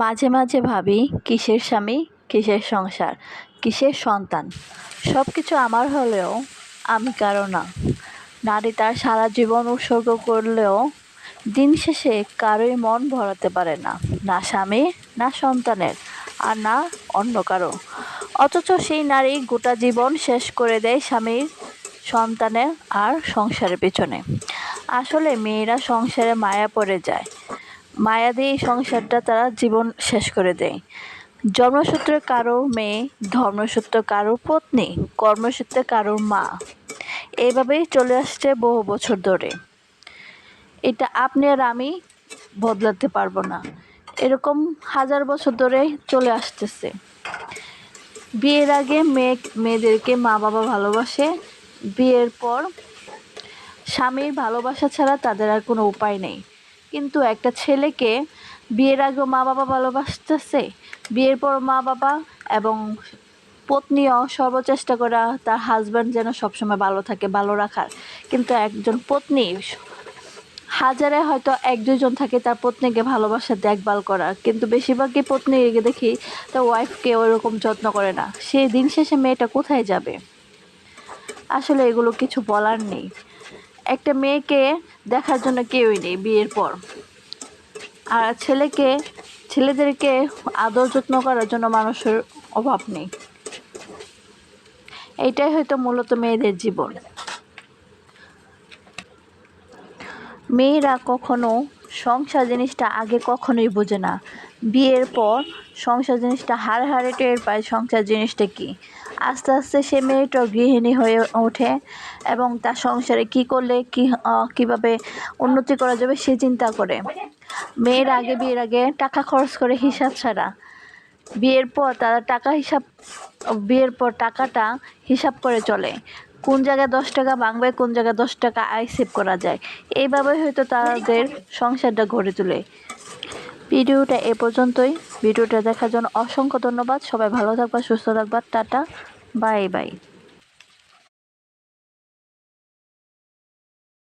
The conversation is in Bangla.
মাঝে মাঝে ভাবি, কিসের স্বামী, কিসের সংসার, কিসের সন্তান? সব কিছু আমার হলেও আমি কারও না। নারী তার সারা জীবন উৎসর্গ করলেও দিন শেষে কারোই মন ভরাতে পারে না না স্বামী, না সন্তানের, আর না অন্য কারও। অথচ সেই নারী গোটা জীবন শেষ করে দেয় স্বামীর, সন্তানের আর সংসারের পেছনে। আসলে মেয়েরা সংসারে মায়া পড়ে যায়। মায়া দিয়ে এই সংসারটা তারা জীবন শেষ করে দেয়। জন্মসূত্রে কারও মেয়ে, ধর্মসূত্রে কারও পত্নী, কর্মসূত্রে কারোর মা। এইভাবেই চলে আসছে বহু বছর ধরে। এটা আপনি আর আমি বদলাতে পারব না। এরকম হাজার বছর ধরে চলে আসতেছে। বিয়ের আগে মেয়ে, মেয়েদেরকে মা বাবা ভালোবাসে। বিয়ের পর স্বামীর ভালোবাসা ছাড়া তাদের আর কোনো উপায় নেই। কিন্তু একটা ছেলেকে বিয়ের আগেও মা বাবা ভালোবাসতেছে। বিয়ের পর মা বাবা এবং পত্নীও সর্বচেষ্টা করা তার হাজব্যান্ড যেন সবসময় ভালো থাকে, ভালো রাখার। কিন্তু একজন পত্নী, হাজারে হয়তো এক দুজন থাকে তার পত্নীকে ভালোবাসা দেখভাল করার। কিন্তু বেশিরভাগই পত্নীকে দেখি তার ওয়াইফকে ওইরকম যত্ন করে না। সেই দিন শেষে মেয়েটা কোথায় যাবে? আসলে এগুলো কিছু বলার নেই। একটা মেয়েকে দেখার জন্য কেউই নেই বিয়ের পর। আর ছেলেকে, ছেলেদেরকে আদর যত্ন করার জন্য মানুষের অভাব নেই। এইটাই হয়তো মূলত মেয়েদের জীবন। মেয়েরা কখনো সংসার জিনিসটা আগে কখনোই বোঝে না। বিয়ের পর সংসার জিনিসটা হাড়ে হাড়ে টের পায় সংসার জিনিসটা কি। আস্তে আস্তে সে মেয়েটা গৃহিণী হয়ে ওঠে এবং তার সংসারে কি করলে কি কীভাবে উন্নতি করা যাবে সে চিন্তা করে। মেয়ের আগে বিয়ের আগে টাকা খরচ করে হিসাব ছাড়া। বিয়ের পর তারা টাকা হিসাব, বিয়ের পর টাকাটা হিসাব করে চলে। কোন জায়গায় দশ টাকা ভাঙবে, কোন জায়গায় দশ টাকা আয় সেভ করা যায়। এইভাবে হয়তো তাদের সংসারটা গড়ে তোলে। ভিডিওটা এ পর্যন্তই। ভিডিওটা দেখার জন্য অসংখ্য ধন্যবাদ। সবাই ভালো থাকবা, সুস্থ থাকবা। টাটা। Bye bye.